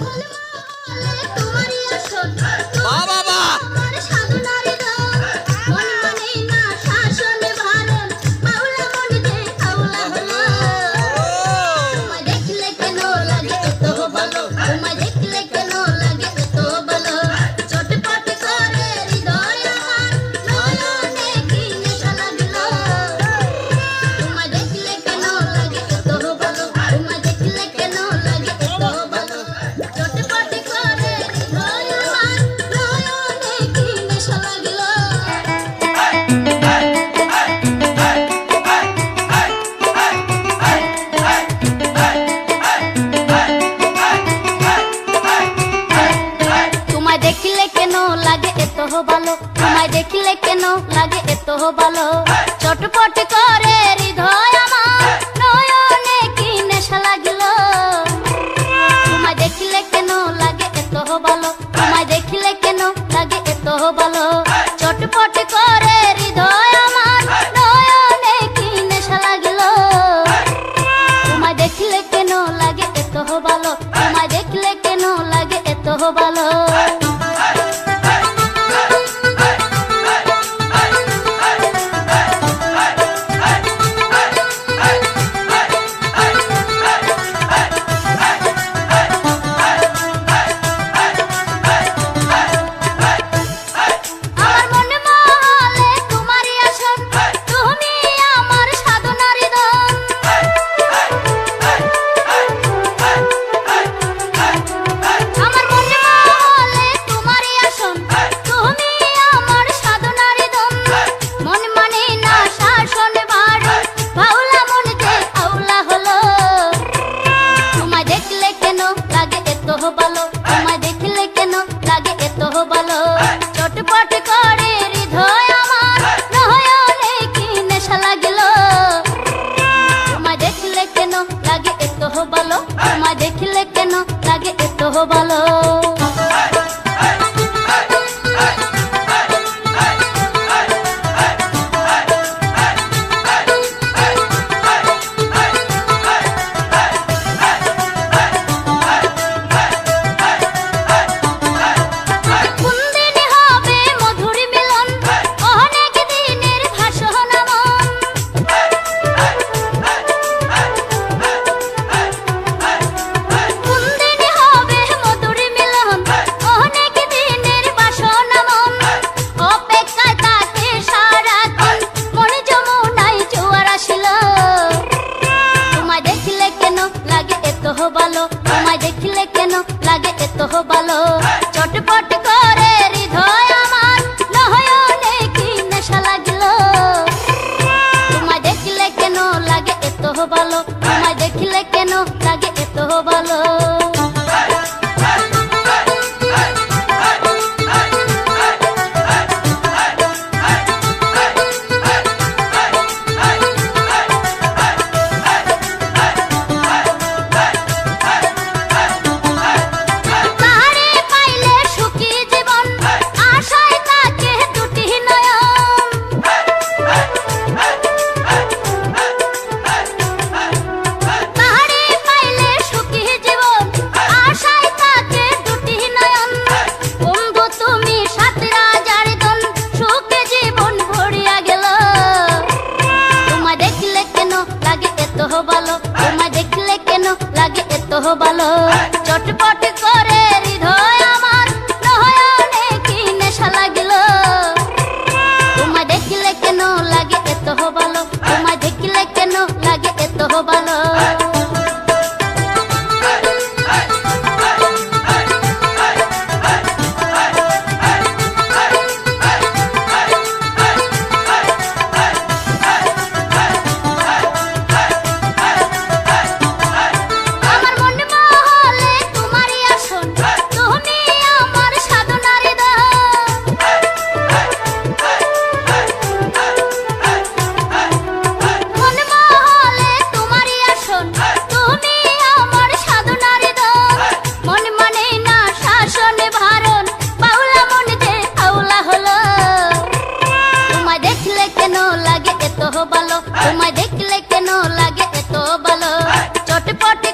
Olamaz. কেন লাগে এত ভালো? চটপট করে হৃদয় আমার নয়নে কি নেশা লাগল? তোমায় দেখলে কেন লাগে এত ভালো? তোমায় দেখলে কেন লাগে এত ভালো? চটপট করে হৃদয় আমার নয়নে কি নেশা লাগল? তোমায় দেখলে কেন লাগে এত ভালো? তোমায় দেখলে কেন লাগে এত ভালো? তোমায় দেখলে কেন লাগে এত ভালো? ভালো। তোমায় দেখলে কেন লাগে এত ভালো? চটপট করে হৃদয় আমার কি নেশা লাগল? তোমায় দেখিলে কেন লাগে এত ভালো? তোমায় দেখিলে কেন লাগে এত ভালো? ভালো চটপট করে তোমায় দেখলে কেন লাগে এত ভালো চটপটে